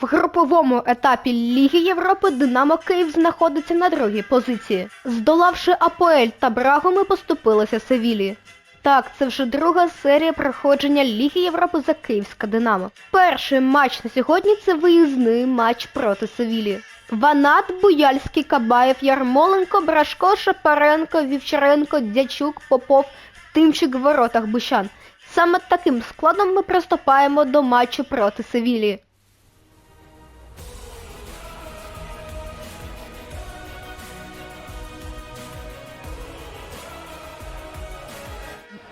В груповому етапі Ліги Європи Динамо Київ знаходиться на другій позиції. Здолавши Апоель та Брагу, ми поступилися Севілі. Так, це вже друга серія проходження Ліги Європи за Київська Динамо. Перший матч на сьогодні це виїзний матч проти Севілі. Ванат, Буяльський, Кабаєв, Ярмоленко, Брашко, Шапаренко, Вівчаренко, Дячук, Попов, Тимчик в воротах Бущан. Саме таким складом ми приступаємо до матчу проти Севілі.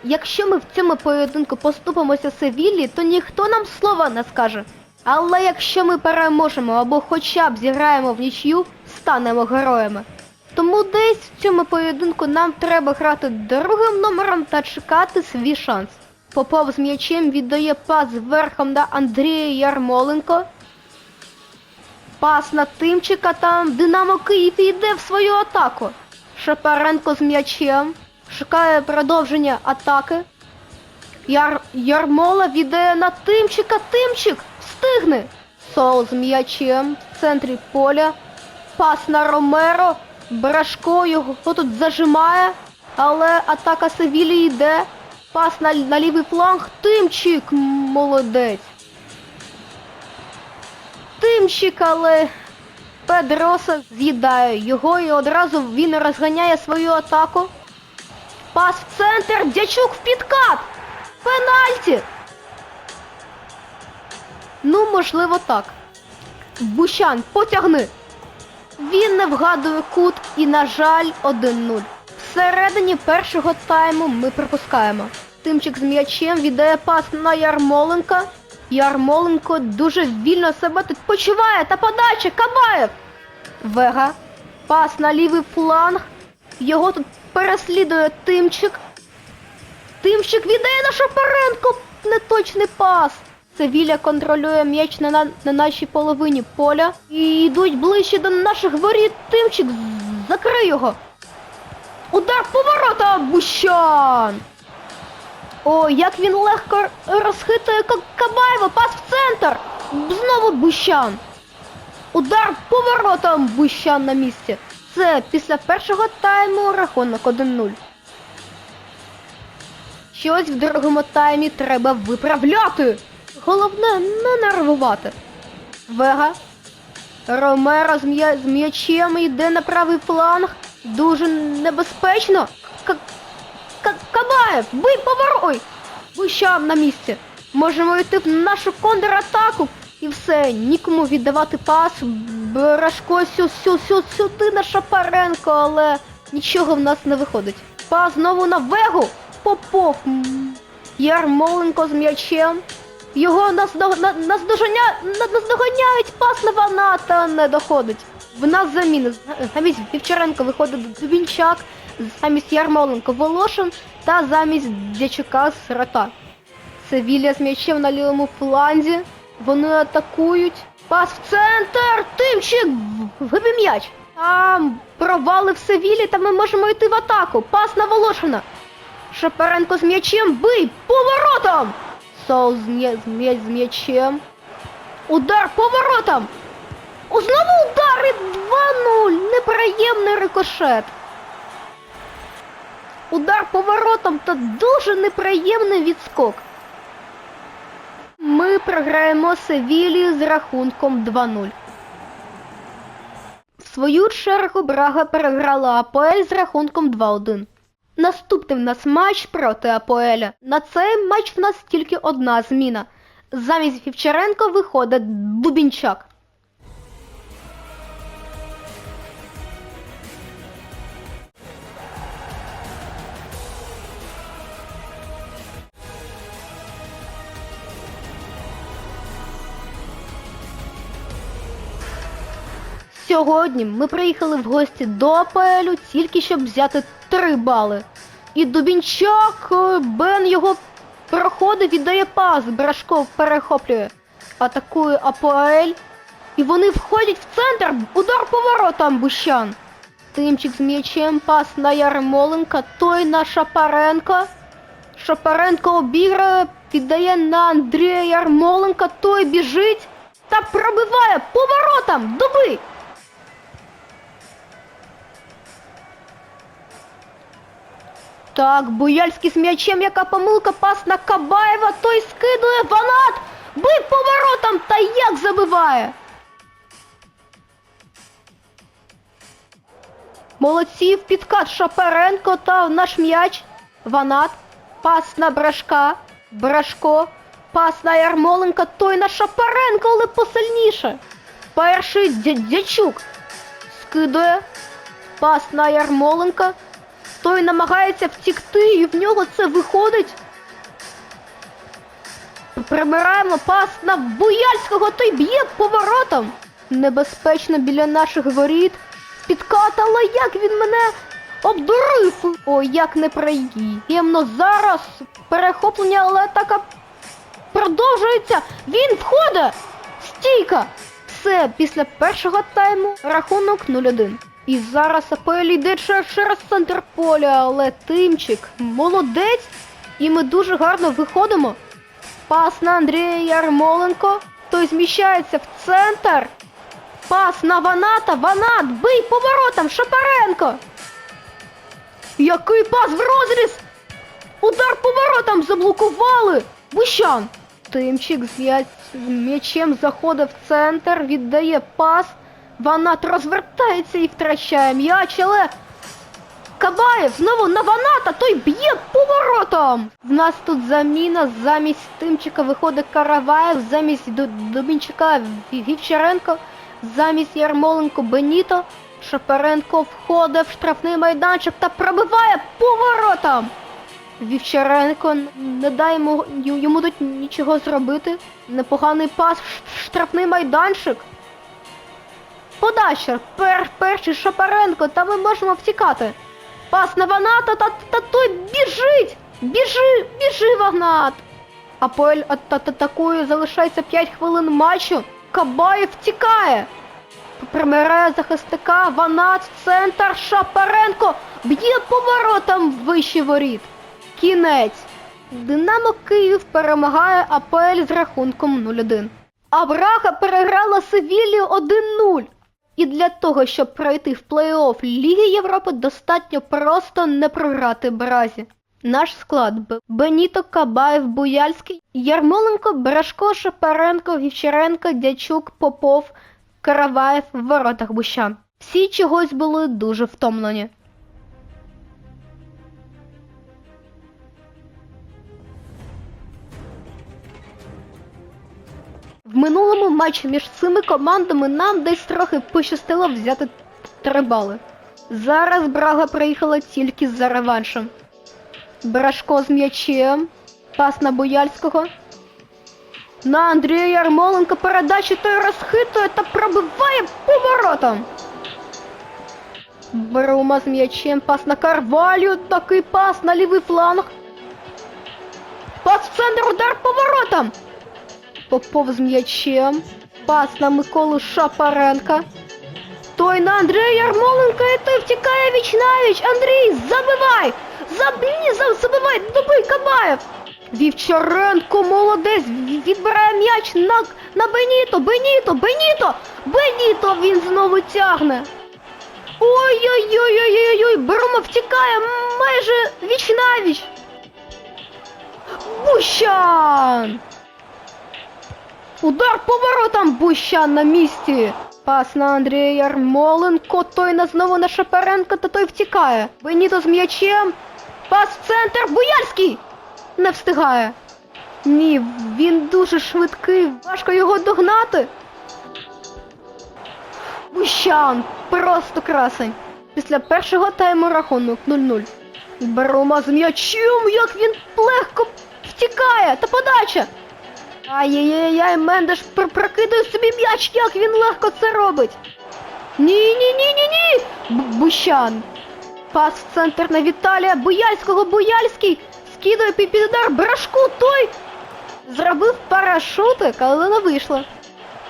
Якщо ми в цьому поєдинку поступимося Севіллі, то ніхто нам слова не скаже. Але якщо ми переможемо або хоча б зіграємо в нічю, станемо героями. Тому десь в цьому поєдинку нам треба грати другим номером та чекати свій шанс. Попов з м'ячем віддає пас верхом на Андрія Ярмоленко. Пас на Тимчика там Динамо Київ йде в свою атаку. Шапаренко з м'ячем. Шукає продовження атаки. Яр... Ярмола віддає на Тимчика. Тимчик встигне. Сол з м'ячем в центрі поля. Пас на Ромеро. Брашко його тут зажимає. Але атака Севілі йде. Пас на, на лівий фланг. Тимчик молодець. Тимчик, але Педроса з'їдає його і одразу він розганяє свою атаку. Пас в центр, дячук в підкат. Пенальті. Ну, можливо, так. Бущан, потягни. Він не вгадує кут і, на жаль, 1-0. Всередині першого тайму ми пропускаємо. Тимчик з м'ячем віддає пас на Ярмоленка. Ярмоленко дуже вільно себе тут почуває та подача Кабаєв. Вега. Пас на лівий фланг. Його тут переслідує Тимчик. Тимчик віддає на Шапаренко. Неточний пас. Севілля контролює м'яч на, на, на нашій половині поля. І йдуть ближче до наших воріт. Тимчик закрий його. Удар поворота Бущан. О, як він легко розхитує Ка- Кабаєва, пас в центр. Знову Бущан. Удар поворотом Бущан на місці. Це після першого тайму рахунок 1-0. Щось в другому таймі треба виправляти. Головне не нервувати. Вега. Ромеро з, м'я... з м'ячем йде на правий фланг. Дуже небезпечно. Кабаєв, бий поворой! Бущан на місці. Можемо йти в нашу контратаку. І все, нікому віддавати пас. Брашко сю, сю, сю, сюди на Шапаренко, але нічого в нас не виходить. Пас знову на вегу. Попов. Ярмоленко з м'ячем. Його наздоганяють, пас на Ваната не доходить. В нас заміни. Замість Вівчаренко виходить Дубінчак, замість Ярмоленко Волошин та замість Дячука Сирота. Севілля з м'ячем на лівому фланзі. Вони атакують. Пас в центр! Тимчик! Вибив м'яч! Там провали в Севілі, та ми можемо йти в атаку. Пас на Волошина. Шапаренко з м'ячем. Бий! Поворотом! Сол з, м'я- з м'я- з м'ячем. Удар поворотом! Знову удар і 2-0! Неприємний рикошет. Удар поворотом та дуже неприємний відскок. Ми програємо Севілію з рахунком 2-0. В свою чергу Брага переграла Апоель з рахунком 2-1. Наступний в нас матч проти Апоеля. На цей матч в нас тільки одна зміна. Замість Фівчаренко виходить Дубінчак. Сьогодні ми приїхали в гості до Апелю тільки щоб взяти три бали. І Дубінчак, е, Бен його проходить, віддає пас, Брашков перехоплює. Атакує Апоель. І вони входять в центр, удар поворотом Бущан. Тимчик з м'ячем, пас на Ярмоленка, той на Шапаренка. Шапаренко обіграє, піддає на Андрія Ярмоленка, той біжить. Та пробиває поворотом! Добий! Так, Буяльський з м'ячем, яка помилка, пас на Кабаєва, той скидує Ванат! Бий поворотом та як забиває! Молодці в підкат Шапаренко та наш м'яч. Ванат. Пас на Брашка. Брашко. Пас на Ярмоленка, той на Шапаренко, але посильніше. Перший Дя- дячук. Скидує. Пас на Ярмоленка. Той намагається втікти, і в нього це виходить. Прибираємо пас на Буяльського, той б'є поворотом. Небезпечно біля наших воріт. Підкат, але як він мене обдурив. О, як неприємно. Зараз перехоплення, але атака продовжується. Він входить. Стійка. Все, після першого тайму рахунок 0-1. І зараз АПЛ йде через центр поля, але тимчик молодець. І ми дуже гарно виходимо. Пас на Андрія Ярмоленко. Той зміщається в центр. Пас на Ваната. Ванат, бий поворотом, Шапаренко. Який пас в розріз! Удар поворотом заблокували! Бущан! Тимчик з м'ячем заходить в центр, віддає пас. Ванат розвертається і втрачає м'яч, але Кабаєв знову на Ваната, той б'є поворотом. В нас тут заміна, замість Тимчика виходить Караваєв, замість Ду- Дубінчика Ві- Вівчаренко, замість Ярмоленко Беніто. Шапаренко входить в штрафний майданчик та пробиває поворотом. Вівчаренко не дай йому, йому тут нічого зробити. Непоганий пас в штрафний майданчик. Подача. Пер, перший Шапаренко, та ми можемо втікати. Пас на Ваната, та, та той біжить! Біжи, біжи, Вагнат! Апель ат- ат- атакує, залишається 5 хвилин матчу. Кабаєв втікає. Примирає захисника, Ванат, центр, Шапаренко, б'є поворотом вище воріт. Кінець. Динамо Київ перемагає АПЛ з рахунком 0-1. А Браха переграла Севілію 1-0. І для того, щоб пройти в плей-офф Ліги Європи, достатньо просто не програти Бразі. Наш склад. Беніто, Кабаєв, Буяльський, Ярмоленко, Брашко, Шапаренко, Вівчаренко, Дячук, Попов, Караваєв воротах Бущан. Всі чогось були дуже втомлені. В минулому матчі між цими командами нам десь трохи пощастило взяти три бали. Зараз Брага приїхала тільки за реваншем. Брашко з м'ячем. Пас на Бояльського. На Андрія Ярмоленка передачі той розхитує та пробиває поворотом. Брума з м'ячем, пас на Карвалю, такий пас на лівий фланг. Пас в центр, удар поворотом. Попов з м'ячем. Пас на Миколу Шапаренка. Той на Андрія Ярмоленка і той втікає віч навіч. Андрій, забивай! Забій, забивай, добий Кабаєв! Вівчаренко молодець, відбирає м'яч на, на Беніто, Беніто, Беніто! Беніто він знову тягне. Ой-ой-ой-ой-ой-ой, Брума втікає майже віч навіч. Бущан! Удар поворотом Бущан на місці. Пас на Андрія Ярмоленко, той на знову на Шапаренко, та той втікає. Беніто з м'ячем. Пас в центр, Буяльський! Не встигає. Ні, він дуже швидкий, важко його догнати. Бущан, просто красень. Після першого тайму рахунок 0-0. Брума з м'ячем, як він легко втікає, та подача. Ай-яй-яй, Мендеш пр- прокидає собі м'яч, як він легко це робить. Ні-ні-ні-ні-ні! Бущан. Пас в центр на Віталія Буяльського. Буяльський під удар Брашку. Той зробив парашутик, але не вийшло.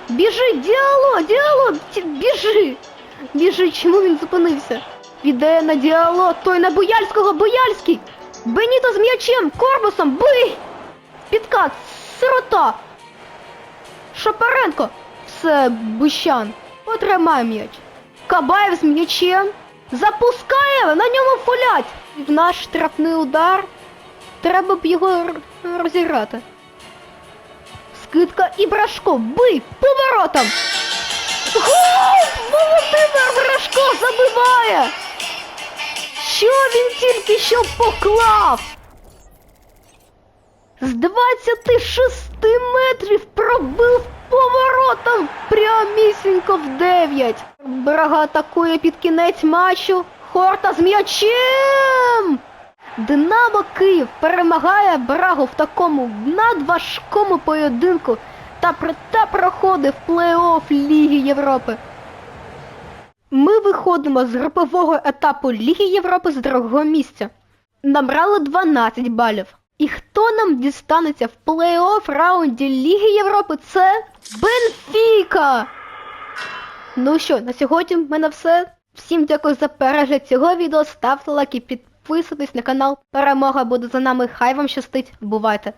Біжи, діало, діало, біжи. Біжи, чому він зупинився? Віде на діало, той на Буяльського, Буяльський. Беніто з м'ячем, корпусом, бий! Підкат, сирота. Шапаренко. це Бущан. Потримай м'яч. Кабаєв з м'ячем. Запускає, на ньому. І в наш штрафний удар. Треба б його розіграти. Скидка і Брашко. Бий! Поворотом! Гол! Володимир Брашко забиває! Що він тільки що поклав? З 26 метрів пробив поворотом прямісінько в 9. Брага атакує під кінець матчу. Хорта з м'ячем! Динамо Київ перемагає Брагу в такому надважкому поєдинку та, про- та проходить в плей-офф Ліги Європи. Ми виходимо з групового етапу Ліги Європи з другого місця. Набрали 12 балів. І хто нам дістанеться в плей-офф раунді Ліги Європи? Це Бенфіка! Ну що, на сьогодні в мене все. Всім дякую за перегляд цього відео. Ставте лайки, підписуйтесь на канал. Перемога буде за нами. Хай вам щастить. Бувайте!